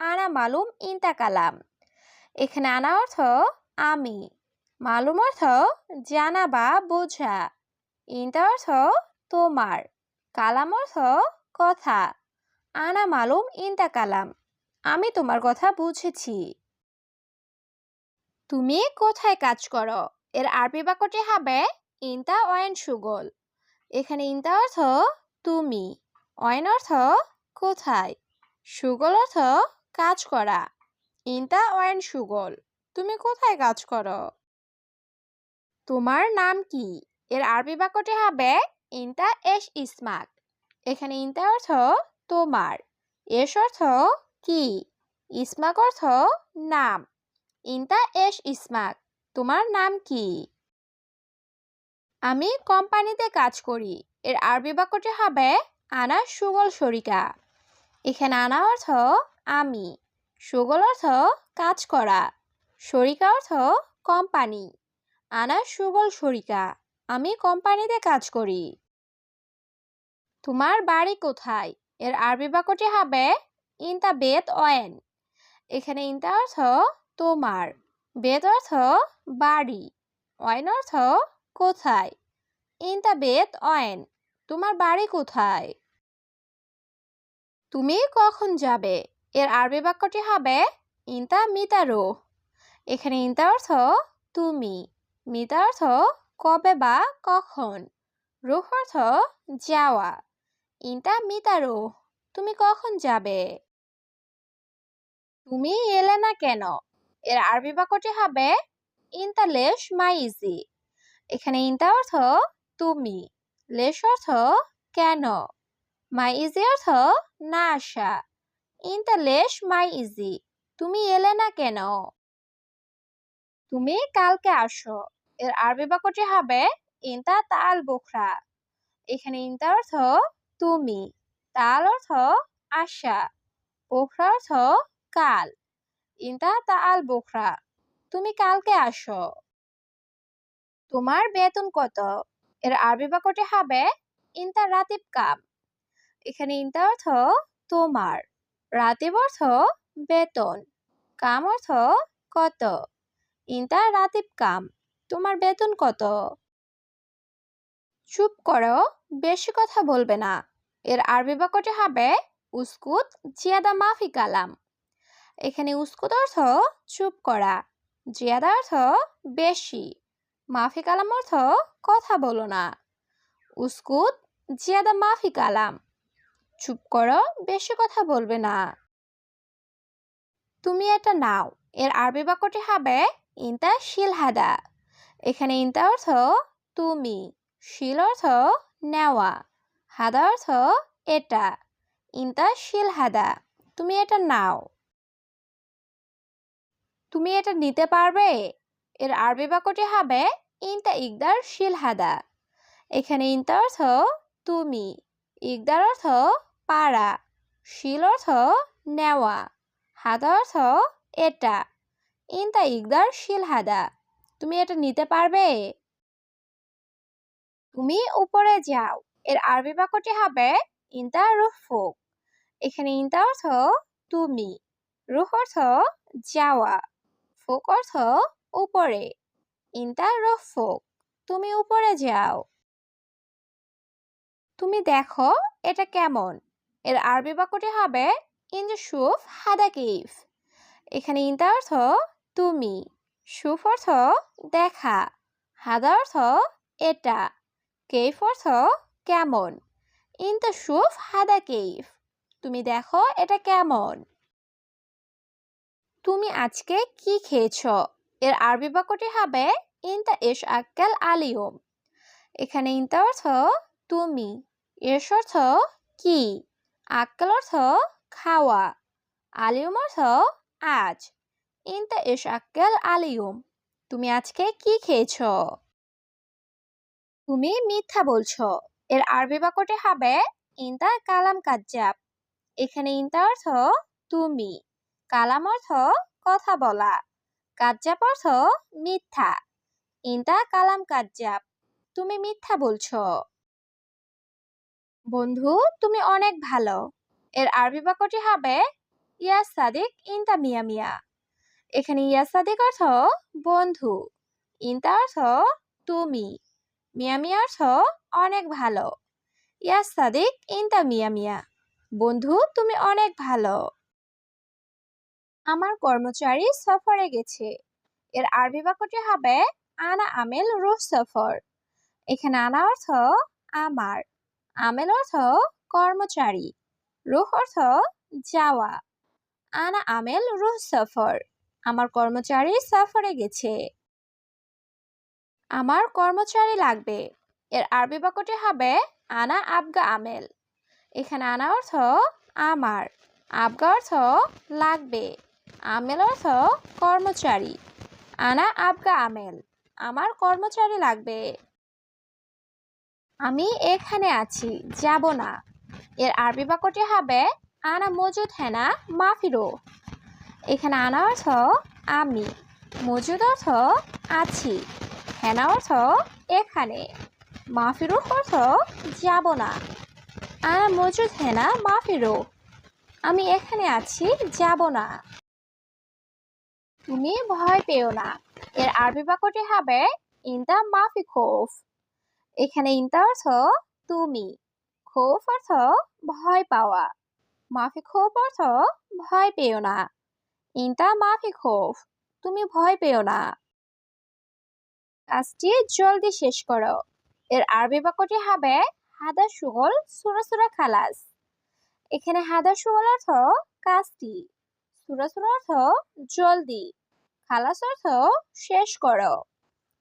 আনা মালুম ইনতা কালাম। এখানে আনা অর্থ আমি, মালুম অর্থ জানা বা বোঝা, ইনতা অর্থ তোমার, কালাম অর্থ কথা, আনা মালুম ইনতা কালাম, আমি তোমার কথা বুঝেছি। তুমি কোথায় কাজ করো? এর আরবি বাক্যটি হবে ইনতা অয়েন সুগল। এখানে ইনতা অর্থ তুমি, অয়েন অর্থ কোথায়, সুগল অর্থ কাজ করা। ইনতা ওয়েন সুগল। তুমি কোথায় কাজ করো? তোমার নাম কি? এর আরবি বাক্যটি হবে ইনতা এস ইসমাক। এখানে ইনতা অর্থ তোমার। এস অর্থ কি? ইসমাক অর্থ নাম। ইনতা এশ ইসমাক, তোমার নাম কি? আমি কোম্পানিতে কাজ করি। এর আরবি বাক্যটি হবে আনা সুগল শরিকা। এখানে আনা অর্থ আমি। সুগল অর্থ কাজ করা। শরিকা অর্থ কোম্পানি আনা সুগল শরিকা আমি কোম্পানিতে কাজ করি। তোমার বাড়ি কোথায়? এর আরবি বাক্যটি হবে ইনতা বেত অয়েন। এখানে ইনতা অর্থ তোমার। বেত অর্থ বাড়ি। অয়েন অর্থ কোথায়? ইনতা বেত অয়েন। তোমার বাড়ি কোথায়? তুমি কখন যাবে? এর আরবি বাক্যটি হবে ইনতা মিতারো। এখানে ইনতা অর্থ তুমি, মিতা অর্থ কবে বা কখন, রুহ অর্থ যাওয়া। ইনতা মিতারো, তুমি কখন যাবে? তুমি এলে না কেন? এর আরবি বাক্যটি হবে ইনতা লেশ মাইজি। এখানে ইনতা অর্থ তুমি, লেশ অর্থ কেন মাই ইজি অর্থ না আসা। ইনতা লেশ মাই ইজি তুমি এলে না কেন? তুমি কালকে আসো। এর আরবি বাক্যটি হবে, ইনতা তাল বুখরা। এখানে ইনতা অর্থ, তুমি। তাল অর্থ, আশা। বুখরা অর্থ, কাল। ইনতা তাল বুখরা। তুমি কালকে আসো। তোমার বেতন কত? এর আরবি বাক্যটি হবে, ইনতা রাতিব কাম। এখানে ইনতা অর্থ, তোমার। রাতিব অর্থ বেতন, কাম অর্থ কত? ইনতা রাতিব কাম তোমার বেতন কত? চুপ করো, বেশি কথা বলবে না। এর আরবি বাক্যটি হবে, উস্কুত জিয়াদা মাফি কালাম। এখানে উস্কুত অর্থ চুপ করা, জিয়াদা অর্থ বেশি, মাফি কালাম অর্থ কথা বলো না। উস্কুত জিয়াদা মাফি কালাম। চুপ করো, বেশি কথা বলবে না। তুমি এটা নাও, এর আরবি বাক্যটি হবে ইনতা শিল হাদা। এখানে ইনতা অর্থ তুমি, শিল অর্থ নেওয়া, হাদা অর্থ এটা, ইনতা শিল হাদা। তুমি এটা নাও। তুমি এটা নিতে পারবে, এর আরবি বাক্যটি হবে ইনতা ইকদার শিল হাদা। এখানে ইনতা অর্থ তুমি ইকদার অর্থ পাড়া, শিল অর্থ নেওয়া, হাদা অর্থ এটা। ইনতা ইকদার শিল হাদা। তুমি এটা নিতে পারবে? তুমি উপরে যাও। এর আরবি বাক্যটি হবে ইনতা রুফুক এখানে ইনতা অর্থ তুমি, রুহ অর্থ যাওয়া, ফুক অর্থ উপরে। ইনতা রুফুক তুমি উপরে যাও। তুমি দেখো এটা কেমন। এর আরবি বাক্যটি হবে, ইন সুফ হাদা কিফ। এখানে ইনতা অর্থ, তুমি। সুফ অর্থ, দেখা। হাদা অর্থ, এটা। কেফ অর্থ, কেমন। ইনতা সুফ হাদা কেফ। তুমি দেখো এটা কেমন। তুমি আজকে কি খেয়েছ? এর আরবি বাক্যটি হবে, ইনতা এস আক্কাল আলিয়ম। এখানে ইনতা অর্থ তুমি এস অর্থ কি? আক্কাল অর্থ খাওয়া, আলিয়ম অর্থ আজ। ইনতা এস আক্কেল আলিউম তুমি আজকে কি খেয়েছ? তুমি মিথ্যা বলছ, এর আরবি বাক্যটি হবে ইনতা কালাম কাজ্জাব। এখানে ইনতা অর্থ তুমি, কালাম অর্থ কথা বলা, কাজ্জাব অর্থ মিথ্যা। ইনতা কালাম কাজ্জাব, তুমি মিথ্যা বলছো। বন্ধু, তুমি অনেক ভালো। এর আরবি বাক্যটি হবে ইয়া সাদিক ইনতা মিয়া মিয়া। এখানে ইয়া সাদিক অর্থ বন্ধু, ইনতা অর্থ তুমি। মিয়া মিয়া অর্থ অনেক ভালো। ইয়া সাদিক ইনতা মিয়া মিয়া। বন্ধু, তুমি অনেক ভালো। আমার কর্মচারী সফরে গেছে। এর আরবি বাক্যটি হবে আনা আমেল রুহ সফর। এখানে আনা অর্থ আমার। আমেল অর্থ কর্মচারী। রুহ অর্থ যাওয়া। আনা আমেল রুহ সফর। আমার কর্মচারী সফরে গেছে। আমার কর্মচারী লাগবে। এর আরবি বাক্যটি হবে আনা আবগা আমেল। এখানে আনা অর্থ আমার। আবগা অর্থ লাগবে। আমেল অর্থ কর্মচারী। আনা আবগা আমেল। আমার কর্মচারী লাগবে। আমি এখানে আছি, যাব না। এর আরবি বাক্যটি হবে, আনা মজুদ হেনা মাফিরো। এখানে আনা অর্থ, আমি। মজুদ অর্থ, আছি। হেনা অর্থ, এখানে। মাফিরো অর্থ, যাব না। আনা মজুদ হেনা মাফিরো। আমি এখানে আছি, যাব না। তুমি ভয় পেও না। এর আরবি বাক্যটি হবে, ইনদা মাফি খোফ এখানে ইনতা অর্থ তুমি। খোফ অর্থ ভয় পাওয়া। মাফি খোফ অর্থ ভয় পেও না। ইনতা মাফি খোফ তুমি ভয় পেও না। কাজটি জলদি শেষ করো। এর আরবি বাক্যটি হবে হাদা সুগল সুরা খালাস। এখানে হাদা সুগল অর্থ কাজটি, সুরা সুরা অর্থ জলদি। খালাস অর্থ শেষ করো।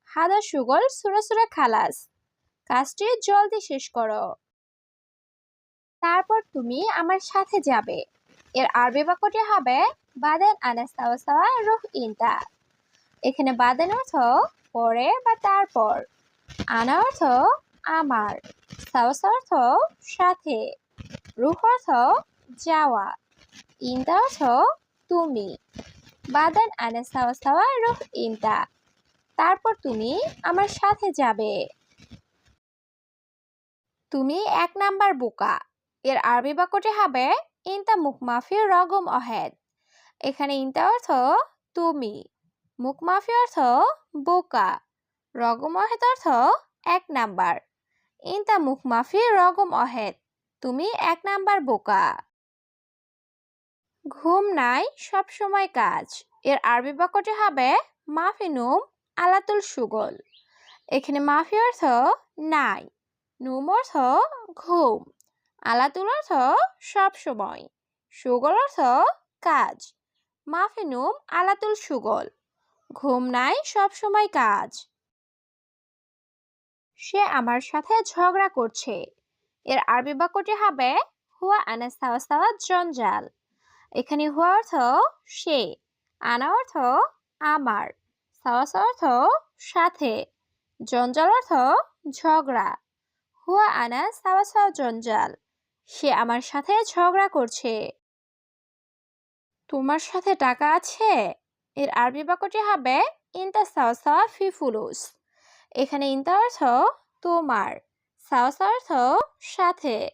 হাদা সুগল সুরা খালাস। কাজটি জলদি শেষ করো। তারপর তুমি আমার সাথে যাবে। এর আরবি বাক্যটি হবে, বাদেন আনাস্তাওয়াসাওয়া রুহ ইনতা। এখানে বাদেন অর্থ, পরে বা তারপর। আনা অর্থ, আমার। অর্থ, সাথে। রুহ অর্থ, যাওয়া। ইনতা অর্থ, তুমি। বাদান আনাস্তাওয়াসাওয়া রুহ ইনতা। তারপর তুমি আমার সাথে যাবে। তুমি এক নাম্বার বোকা। এর আরবি বাক্যটি হবে, ইনতা মুখমাফি রগম অহেদ। এখানে ইনতা অর্থ, তুমি। মুখমাফি অর্থ, বোকা। রগম অহেদ অর্থ, এক নাম্বার। ইনতা মুখমাফি রগম অহেদ, তুমি এক নাম্বার বোকা। ঘুম নাই, সব সময় কাজ। এর আরবি বাক্যটি হবে মাফিনুম আলাতুল সুগল। এখানে মাফি অর্থ, নাই। নুম অর্থ ঘুম, আলাতুল অর্থ সব সময়, সুগল অর্থ কাজ, মাফি নুম আলাতুল সুগল, ঘুম নাই সব সময় কাজ। সে আমার সাথে ঝগড়া করছে। এর আরবি বাক্যটি হবে, হুয়া আনাস্তাওয়াস্তাওয়া জঞ্জাল। এখানে হুয়া অর্থ সে, আনা অর্থ আমার সাওয়াস অর্থ সাথে, জঞ্জাল অর্থ ঝগড়া। হুয়া আনা সাওয়া সাওয়া জঞ্জাল। সে আমার সাথে ঝগড়া করছে। তোমার সাথে টাকা আছে? এর আরবি বাক্যটি হবে, ইনতা সাওয়া ফি ফুলুস। এখানে ইনতা অর্থ, তোমার। সাওয়া অর্থ, সাথে।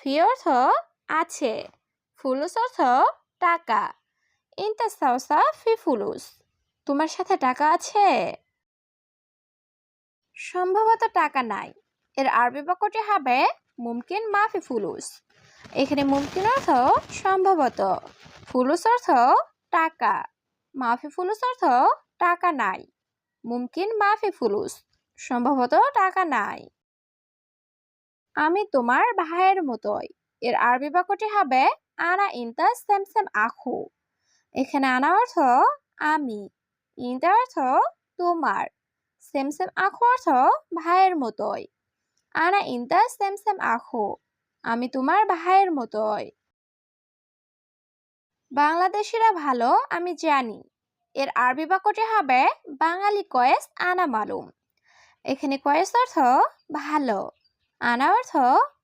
ফি অর্থ, আছে। ফুলুস অর্থ, টাকা। ইনতা সাওয়া ফি ফুলুস। তোমার সাথে টাকা আছে? সম্ভবত টাকা নাই। এর আরবি বাক্যটি হবে মুমকিন মাফি ফুলুস। এখানে মুমকিন অর্থ সম্ভবত। ফুলুস অর্থ টাকা। মাফি ফুলুস অর্থ টাকা নাই। মুমকিন মাফি ফুলুস, সম্ভবত টাকা নাই। আমি তোমার ভাইয়ের মতোই। এর আরবি বাক্যটি হবে আনা ইনতা সেম সেম আখু। এখানে আনা অর্থ আমি, ইনতা অর্থ তোমার। সেম সেম আখু অর্থ ভাইয়ের মতোই। আনা সেম সেম আখু। আমি তোমার ভাইয়ের মতোই। বাংলাদেশিরা ভালো, আমি জানি। এর আরবি বাক্যটি হবে, বাঙালি কয়েস আনা মালুম। এখানে কয়েস অর্থ, ভালো। আনা অর্থ,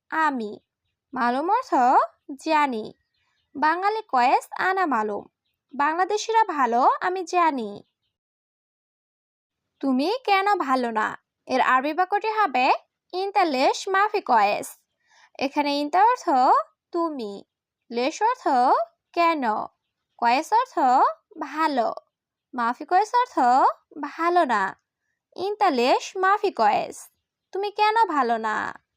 আমি। মালুম অর্থ, জানি। বাঙালি কয়েস আনা মালুম। বাংলাদেশিরা ভালো, আমি জানি। তুমি কেন ভালো না? এর আরবি বাক্যটি হবে ইনতা লেশ মাফি কয়েস এখানে ইনতা অর্থ তুমি, লেশ অর্থ কেন কয়েস অর্থ ভালো মাফি কয়েস অর্থ ভালো না ইনতা লেশ মাফি কয়েস তুমি কেন ভালো না?